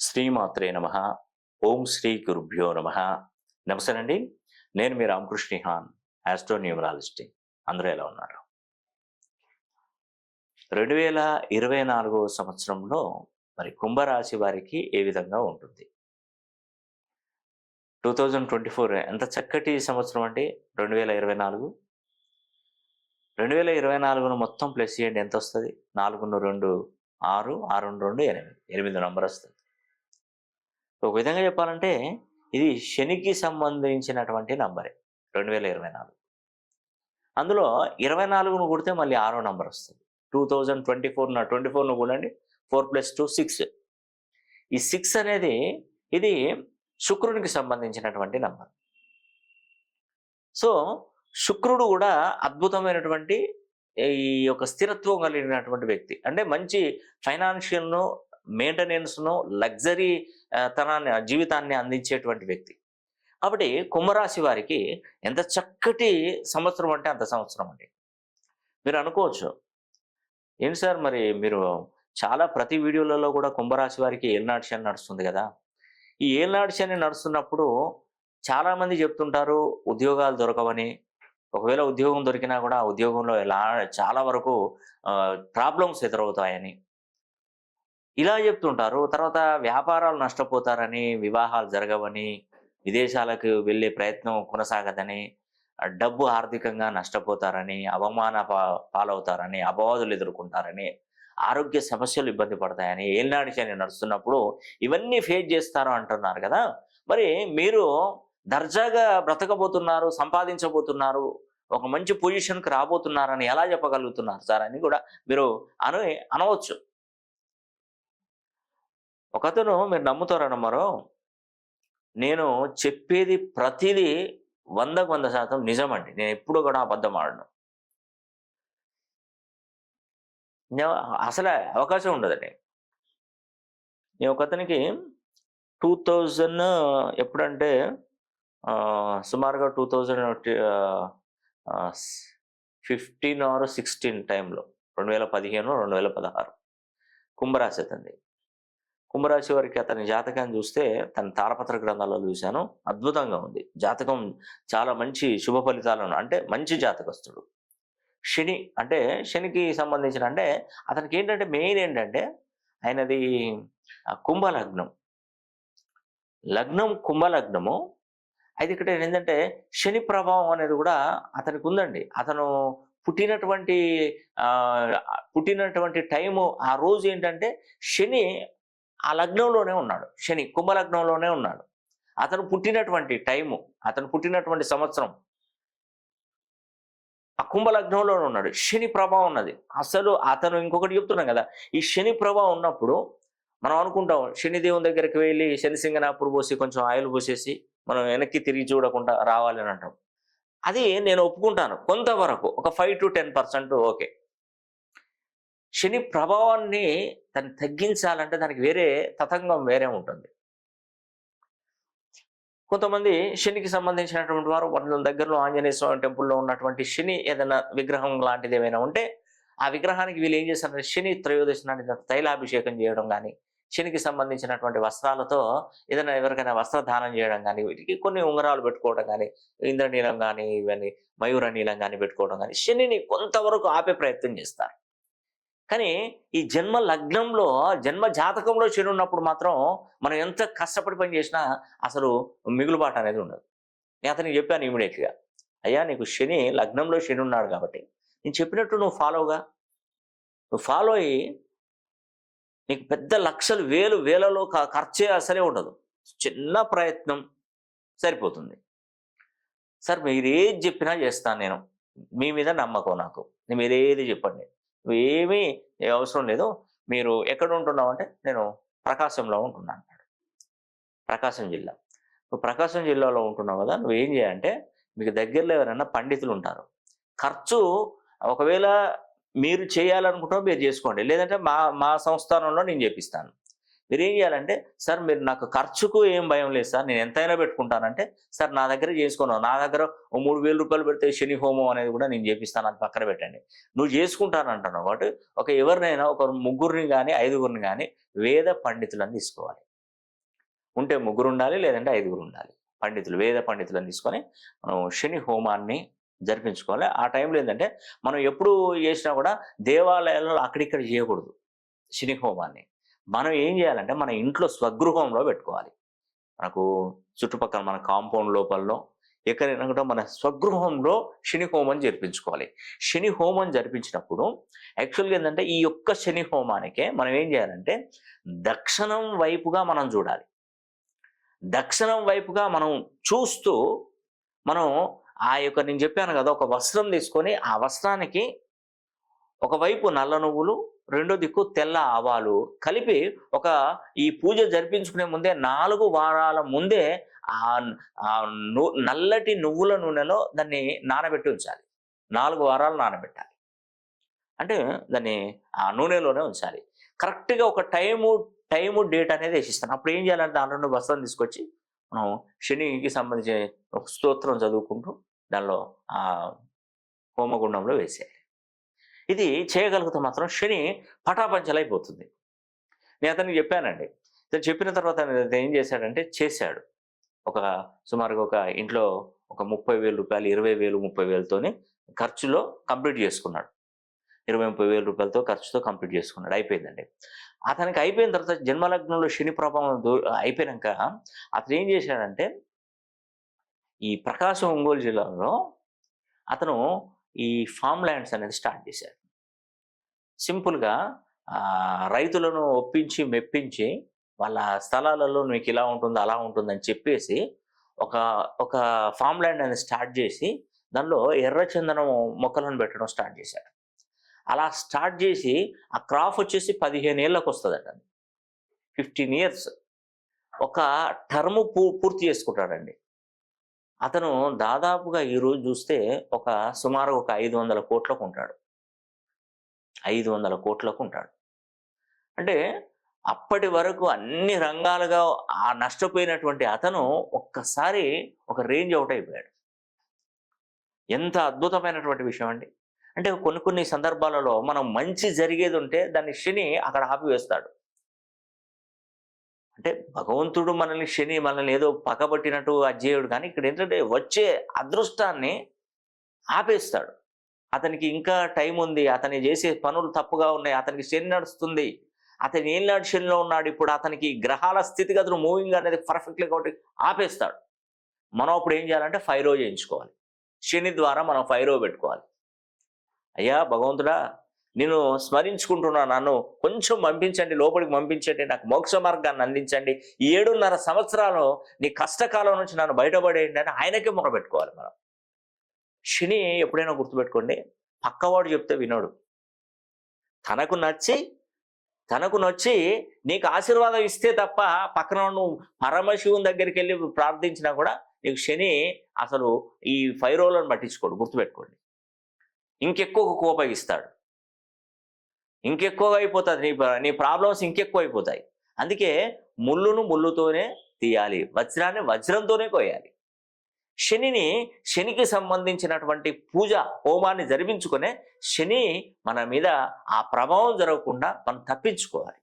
శ్రీమాత్రే నమ. ఓం శ్రీ గురుభ్యో నమ. నమస్తేనండి నేను మీ రామకృష్ణ హాన్ న్యూమరాలజిస్ట్ అందరూ ఎలా ఉన్నారు? రెండు వేల ఇరవై నాలుగో సంవత్సరంలో మరి కుంభరాశి వారికి ఏ విధంగా ఉంటుంది? టూ థౌజండ్ ట్వంటీ ఫోర్ ఎంత చక్కటి సంవత్సరం అండి? రెండు వేల ఇరవై నాలుగు. రెండు వేల ఇరవై నాలుగును మొత్తం ప్లస్ చేయండి ఎంత వస్తుంది? నాలుగును రెండు ఆరు ఆరు రెండు ఎనిమిది. ఎనిమిది నంబర్ వస్తుంది. ఒక విధంగా చెప్పాలంటే ఇది శనికి సంబంధించినటువంటి నంబరే రెండు వేల ఇరవై నాలుగు. అందులో ఇరవై నాలుగును కొడితే మళ్ళీ ఆరో నంబర్ వస్తుంది. Two thousand twenty four twenty ఫోర్ను కూడండి ఫోర్ ప్లస్ టూ సిక్స్. ఈ సిక్స్ అనేది ఇది శుక్రునికి సంబంధించినటువంటి నంబర్. సో శుక్రుడు కూడా అద్భుతమైనటువంటి ఈ యొక్క స్థిరత్వం కలిగినటువంటి వ్యక్తి. అంటే మంచి ఫైనాన్షియల్ను మెయింటెనెన్స్ను లగ్జరీ తనాన్ని జీవితాన్ని అందించేటువంటి వ్యక్తి. కాబట్టి కుంభరాశి వారికి ఎంత చక్కటి సంవత్సరం అంటే అంత సంవత్సరం అండి. మీరు అనుకోవచ్చు ఏంటి సార్ మరి మీరు చాలా ప్రతి వీడియోలలో కూడా కుంభరాశి వారికి ఏలినాటి శని నడుస్తుంది కదా. ఈ ఏలినాటి శని నడుస్తున్నప్పుడు చాలామంది చెప్తుంటారు ఉద్యోగాలు దొరకవని. ఒకవేళ ఉద్యోగం దొరికినా కూడా ఉద్యోగంలో ఎలా చాలా వరకు ప్రాబ్లమ్స్ ఎదురవుతాయని. ఇలా చెప్తుంటారు. తర్వాత వ్యాపారాలు నష్టపోతారని వివాహాలు జరగవని విదేశాలకు వెళ్ళే ప్రయత్నం కొనసాగదని డబ్బు ఆర్థికంగా నష్టపోతారని అవమాన పాలవుతారని అపవాదులు ఎదుర్కొంటారని ఆరోగ్య సమస్యలు ఇబ్బంది పడతాయని ఏలినాడి శని నడుస్తున్నప్పుడు ఇవన్నీ ఫేస్ చేస్తారు అంటున్నారు కదా! మరి మీరు దర్జాగా బ్రతకబోతున్నారు సంపాదించబోతున్నారు ఒక మంచి పొజిషన్కి రాబోతున్నారని ఎలా చెప్పగలుగుతున్నారు సార్? అని కూడా మీరు అను అనవచ్చు. ఒకతను మీరు నమ్ముతారన్న మరో నేను చెప్పేది ప్రతిదీ వందకు వంద శాతం నిజమండి. నేను ఎప్పుడు కూడా అబద్ధం ఆడను. అసలే అవకాశం ఉండదండి. నేను ఒకతనికి టూ థౌజండ్ ఎప్పుడంటే సుమారుగా two thousand fifteen or sixteen టైంలో రెండు వేల పదిహేను రెండు వేల పదహారు. కుంభరాశి అతంది కుంభరాశి వారికి అతని జాతకాన్ని చూస్తే తన తారపత్ర గ్రంథాల్లో చూశాను. అద్భుతంగా ఉంది. జాతకం చాలా మంచి శుభ ఫలితాలను అంటే మంచి జాతకస్తుడు. శని అంటే శనికి సంబంధించిన అంటే అతనికి ఏంటంటే మెయిన్ ఏంటంటే ఆయనది కుంభలగ్నం. లగ్నం కుంభలగ్నము. అయితే ఇక్కడ ఏంటంటే శని ప్రభావం అనేది కూడా అతనికి ఉందండి. అతను పుట్టినటువంటి పుట్టినటువంటి టైము ఆ రోజు ఏంటంటే శని ఆ లగ్నంలోనే ఉన్నాడు. శని కుంభలగ్నంలోనే ఉన్నాడు. అతను పుట్టినటువంటి టైము అతను పుట్టినటువంటి సంవత్సరం ఆ కుంభలగ్నంలోనే ఉన్నాడు. శని ప్రభావం ఉన్నది. అసలు అతను ఇంకొకటి చెప్తున్నాం కదా ఈ శని ప్రభావం ఉన్నప్పుడు మనం అనుకుంటాం శనిదేవుని దగ్గరికి వెళ్ళి శని సింగనాపురు పోసి కొంచెం ఆయిల్ పోసేసి మనం వెనక్కి తిరిగి చూడకుండా రావాలి అని అంటాం. అది నేను ఒప్పుకుంటాను. కొంతవరకు ఒక five to ten percent okay. శని ప్రభావాన్ని దాన్ని తగ్గించాలంటే దానికి వేరే తతంగం వేరే ఉంటుంది. కొంతమంది శనికి సంబంధించినటువంటి వారు వాళ్ళ దగ్గరలో ఆంజనేయ స్వామి టెంపుల్లో ఉన్నటువంటి శని ఏదైనా విగ్రహం లాంటిది ఏమైనా ఉంటే ఆ విగ్రహానికి వీళ్ళు ఏం చేస్తారంటే శని త్రయోదశి నాటి తైలాభిషేకం చేయడం కానీ శనికి సంబంధించినటువంటి వస్త్రాలతో ఏదైనా ఎవరికైనా వస్త్రదానం చేయడం కానీ వీటికి కొన్ని ఉంగరాలు పెట్టుకోవడం కానీ ఇంద్రనీలం కానీ ఇవన్నీ మయూర నీలం కానీ పెట్టుకోవడం కానీ శనిని కొంతవరకు ఆపే ప్రయత్నం చేస్తారు. కానీ ఈ జన్మ లగ్నంలో జన్మ జాతకంలో శని ఉన్నప్పుడు మాత్రం మనం ఎంత కష్టపడి పని చేసినా అసలు మిగులుబాటు అనేది ఉండదు. నేను అతనికి చెప్పాను ఇమీడియట్గా అయ్యా నీకు శని లగ్నంలో శని ఉన్నాడు కాబట్టి నేను చెప్పినట్టు నువ్వు ఫాలోగా నువ్వు ఫాలో అయ్యి నీకు పెద్ద లక్షలు వేలు వేలలో ఖర్చే అసలే ఉండదు. చిన్న ప్రయత్నం సరిపోతుంది. సార్ మీరు ఏది చెప్పినా చేస్తాను నేను. మీ మీద నమ్మకం నాకు. మీరు ఏది చెప్పండి. ఏమీ అవసరం లేదు. మీరు ఎక్కడ ఉంటున్నావు అంటే నేను ప్రకాశంలో ఉంటున్నాను అన్నాడు ప్రకాశం జిల్లా. నువ్వు ప్రకాశం జిల్లాలో ఉంటున్నావు కదా నువ్వు ఏం చేయాలంటే మీకు దగ్గరలో ఎవరైనా పండితులు ఉంటారు. ఖర్చు ఒకవేళ మీరు చేయాలనుకుంటున్నా మీరు చేసుకోండి. లేదంటే మా మా సంస్థానంలో నేను చేపిస్తాను. మీరు ఏం చేయాలంటే సార్ మీరు నాకు ఖర్చుకు ఏం భయం లేదు సార్ నేను ఎంతైనా పెట్టుకుంటానంటే సార్ నా దగ్గర చేసుకున్నావు నా దగ్గర ఓ మూడు వేల రూపాయలు పెడితే శని హోమం అనేది కూడా నేను చేపిస్తాను అది పక్కన పెట్టండి. నువ్వు చేసుకుంటానంటున్నావు కాబట్టి ఒక ఎవరినైనా ఒక ముగ్గురిని కానీ ఐదుగురిని కానీ వేద పండితులను తీసుకోవాలి. ఉంటే ముగ్గురు ఉండాలి లేదంటే ఐదుగురు ఉండాలి. పండితులు వేద పండితులను తీసుకొని మనం శని హోమాన్ని జరిపించుకోవాలి. ఆ టైంలో ఏంటంటే మనం ఎప్పుడు చేసినా కూడా దేవాలయాల్లో అక్కడిక్కడ చేయకూడదు శని హోమాన్ని. మనం ఏం చేయాలంటే మన ఇంట్లో స్వగృహంలో పెట్టుకోవాలి. మనకు చుట్టుపక్కల మన కాంపౌండ్ లోపలలో ఎక్కడైనా కూడా మన స్వగృహంలో శని హోమం జరిపించుకోవాలి. శని హోమం జరిపించినప్పుడు యాక్చువల్గా ఏంటంటే ఈ యొక్క శని హోమానికే మనం ఏం చేయాలంటే దక్షిణం వైపుగా మనం చూడాలి. దక్షిణం వైపుగా మనం చూస్తూ మనం ఆ యొక్క నేను చెప్పాను కదా ఒక వస్త్రం తీసుకొని ఆ వస్త్రానికి ఒకవైపు నల్ల నువ్వులు రెండో దిక్కు తెల్ల ఆవాలు. కలిపి ఒక ఈ పూజ జరిపించుకునే ముందే నాలుగు వారాల ముందే ఆ నల్లటి నువ్వుల నూనెలో దాన్ని నానబెట్టి ఉంచాలి. నాలుగు వారాలు నానబెట్టాలి. అంటే దాన్ని ఆ నూనెలోనే ఉంచాలి. కరెక్ట్గా ఒక టైము టైము డేట్ అనేది వేసిస్తాను. అప్పుడు ఏం చేయాలంటే ఆ రెండు వస్త్రం తీసుకొచ్చి మనం శనికి సంబంధించిన ఒక స్తోత్రం చదువుకుంటూ దానిలో ఆ హోమగుండంలో వేసేయాలి. ఇది చేయగలిగితే మాత్రం శని పటాపంచలైపోతుంది. నేను అతనికి చెప్పానండి. ఇతను చెప్పిన తర్వాత ఏం చేశాడంటే చేశాడు. ఒక సుమారుగా ఒక ఇంట్లో ఒక ముప్పై వేల రూపాయలు ఇరవై వేలు ముప్పై వేలతోని ఖర్చులో కంప్లీట్ చేసుకున్నాడు. ఇరవై ముప్పై వేల రూపాయలతో ఖర్చుతో కంప్లీట్ చేసుకున్నాడు. అయిపోయిందండి. అతనికి అయిపోయిన తర్వాత జన్మలగ్నంలో శని ప్రభావం అయిపోయాక అతను ఏం చేశాడంటే ఈ ప్రకాశం ఒంగోలు జిల్లాలో అతను ఈ ఫామ్ ల్యాండ్స్ అనేది స్టార్ట్ చేశాడు. సింపుల్గా రైతులను ఒప్పించి మెప్పించి వాళ్ళ స్థలాలలో మీకు ఇలా ఉంటుంది అలా ఉంటుందని చెప్పేసి ఒక ఒక ఫామ్ ల్యాండ్ అనేది స్టార్ట్ చేసి దానిలో ఎర్ర చందనం మొక్కలను పెట్టడం స్టార్ట్ చేశాడు అలా స్టార్ట్ చేసి ఆ క్రాప్ వచ్చేసి పదిహేను ఏళ్ళకు వస్తుందట ఫిఫ్టీన్ ఇయర్స్. ఒక టర్మ్ పూ పూర్తి చేసుకుంటాడండి. అతను దాదాపుగా ఈరోజు చూస్తే ఒక సుమారు ఒక ఐదు వందల కోట్లకు ఉంటాడు. ఐదు వందల కోట్లకు ఉంటాడు అంటే అప్పటి వరకు అన్ని రంగాలుగా ఆ నష్టపోయినటువంటి అతను ఒక్కసారి ఒక రేంజ్ అవుట్ అయిపోయాడు. ఎంత అద్భుతమైనటువంటి విషయం అండి అంటే కొన్ని కొన్ని సందర్భాలలో మనం మంచి జరిగేది ఉంటే దాన్ని శని అక్కడ ఆపివేస్తాడు. అంటే భగవంతుడు మనల్ని శని మనల్ని ఏదో పగబట్టినట్టు అజ్జేయుడు కానీ ఇక్కడ ఏంటంటే వచ్చే అదృష్టాన్ని ఆపేస్తాడు. అతనికి ఇంకా టైం ఉంది. అతని చేసే పనులు తప్పుగా ఉన్నాయి. అతనికి శని నడుస్తుంది. అతని ఏం నాడు శనిలో ఉన్నాడు? ఇప్పుడు అతనికి గ్రహాల స్థితిగతులు మూవింగ్ అనేది పర్ఫెక్ట్లీ కాబట్టి ఆపేస్తాడు. మనం అప్పుడు ఏం చేయాలంటే ఫైరో చేయించుకోవాలి. శని ద్వారా మనం ఫైరో పెట్టుకోవాలి. అయ్యా భగవంతుడా నేను స్మరించుకుంటున్నా నన్ను కొంచెం పంపించండి లోపలికి పంపించండి నాకు మోక్ష మార్గాన్ని అందించండి. ఈ ఏడున్నర సంవత్సరాలు నీ కష్టకాలం నుంచి నన్ను బయటపడేయండి అని ఆయనకే మొరపెట్టుకోవాలి మనం. శని ఎప్పుడైనా గుర్తుపెట్టుకోండి పక్కవాడు చెప్తే వినడు. తనకు నచ్చి తనకు నచ్చి నీకు ఆశీర్వాదం ఇస్తే తప్ప పక్కన నువ్వు పరమశివుని దగ్గరికి వెళ్ళి ప్రార్థించినా కూడా నీకు శని అసలు ఈ ఫైరోలను పట్టించుకోడు గుర్తుపెట్టుకోండి. ఇంకెక్కువ కోపగిస్తాడు. ఇంకెక్కువగా అయిపోతుంది నీ నీ ప్రాబ్లమ్స్ ఇంకెక్కువ అయిపోతాయి. అందుకే ముళ్ళును ముళ్ళుతోనే తీయాలి వజ్రాన్ని వజ్రంతోనే కోయాలి. శనిని శనికి సంబంధించినటువంటి పూజ హోమాన్ని జరిపించుకునే శని మన మీద ఆ ప్రభావం జరగకుండా మనం తప్పించుకోవాలి.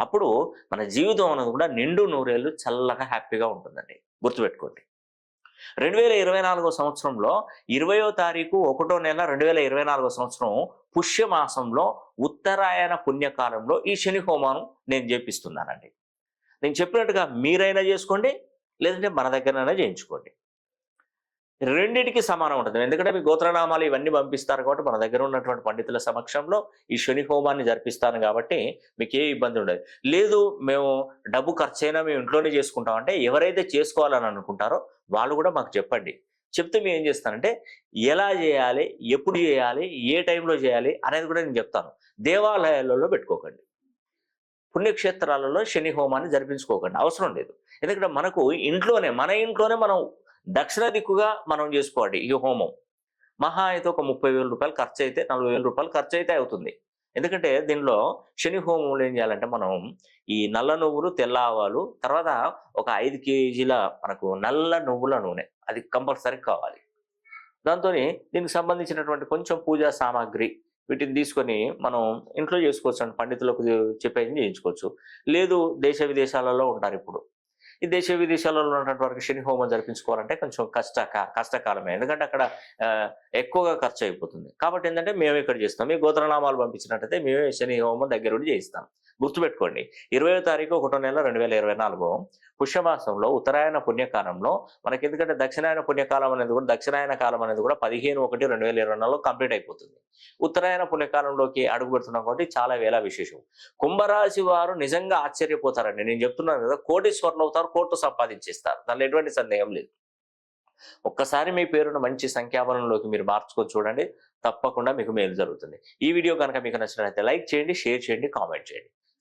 అప్పుడు మన జీవితం అనేది కూడా నిండు నూరేళ్ళు చల్లగా హ్యాపీగా ఉంటుందండి. గుర్తుపెట్టుకోండి. రెండు వేల ఇరవై నాలుగో సంవత్సరంలో ఇరవయో తారీఖు ఒకటో నెల రెండు వేల ఇరవై నాలుగో సంవత్సరం పుష్యమాసంలో ఉత్తరాయణ పుణ్యకాలంలో ఈ శని హోమాను నేను చేపిస్తున్నానండి నేను చెప్పినట్టుగా మీరైనా చేసుకోండి లేదంటే మన దగ్గరైనా చేయించుకోండి. రెండింటికి సమానం ఉంటుంది. ఎందుకంటే మీ గోత్రనామాలు ఇవన్నీ పంపిస్తారు కాబట్టి మన దగ్గర ఉన్నటువంటి పండితుల సమక్షంలో ఈ శని హోమాన్ని జరిపిస్తాను కాబట్టి మీకు ఏ ఇబ్బంది ఉండదు. లేదు మేము డబ్బు ఖర్చైనా మేము ఇంట్లోనే చేసుకుంటాం అంటే ఎవరైతే చేసుకోవాలని అనుకుంటారో వాళ్ళు కూడా మాకు చెప్పండి. చెప్తే మేము ఏం చేస్తానంటే ఎలా చేయాలి ఎప్పుడు చేయాలి ఏ టైంలో చేయాలి అనేది కూడా నేను చెప్తాను. దేవాలయాలలో పెట్టుకోకండి. పుణ్యక్షేత్రాలలో శని హోమాన్ని జరిపించుకోకండి. అవసరం లేదు. ఎందుకంటే మనకు ఇంట్లోనే మన ఇంట్లోనే మనం దక్షిణ దిక్కుగా మనం చేసుకోవాలి. ఈ హోమం. మహా అయితే ఒక ముప్పై వేల రూపాయలు ఖర్చు అయితే నలభై వేల రూపాయలు ఖర్చు అయితే అవుతుంది. ఎందుకంటే దీనిలో శని హోమంలో ఏం చేయాలంటే మనం ఈ నల్ల నువ్వులు తెల్ల ఆవాలు తర్వాత ఒక ఐదు కేజీల మనకు నల్ల నువ్వుల నూనె. అది కంపల్సరీ కావాలి. దాంతో దీనికి సంబంధించినటువంటి కొంచెం పూజా సామాగ్రి వీటిని తీసుకొని మనం ఇంట్లో చేసుకోవచ్చు అండి. పండితులకు చెప్పేది చేయించుకోవచ్చు. లేదు దేశ విదేశాలలో ఉంటారు ఇప్పుడు. ఈ దేశ విదేశాలలో ఉన్నటువంటి వారికి శని హోమం జరిపించుకోవాలంటే కొంచెం కష్ట కష్టకాలమే. ఎందుకంటే అక్కడ ఎక్కువగా ఖర్చు అయిపోతుంది. కాబట్టి ఏంటంటే మేము ఇక్కడ చేస్తాం. మీ గోత్రనామాలు పంపించినట్టయితే మేమే శని హోమం దగ్గర ఉండి చేయిస్తాం. గుర్తుపెట్టుకోండి. ఇరవై తారీఖు ఒకటో నెల రెండు వేల ఇరవై నాలుగు. పుష్యమాసంలో ఉత్తరాయణ పుణ్యకాలంలో మనకి ఎందుకంటే దక్షిణాయన పుణ్యకాలం అనేది కూడా దక్షిణాయన కాలం అనేది కూడా పదిహేను ఒకటి రెండు వేల ఇరవై నాలుగులో కంప్లీట్ అయిపోతుంది. ఉత్తరాయణ పుణ్యకాలంలోకి అడుగు పెడుతున్నాం కాబట్టి చాలా వేల విశేషం. కుంభరాశి వారు నిజంగా ఆశ్చర్యపోతారండి. నేను చెప్తున్నాను కదా కోటీశ్వర్లు అవుతారు కోట్లు సంపాదించేస్తారు. దానిలో ఎటువంటి సందేహం లేదు. ఒక్కసారి మీ పేరును మంచి సంఖ్యాబలంలోకి మీరు మార్చుకొని చూడండి. తప్పకుండా మీకు మేలు జరుగుతుంది. ఈ వీడియో కనుక మీకు నచ్చినట్లయితే లైక్ చేయండి షేర్ చేయండి కామెంట్ చేయండి.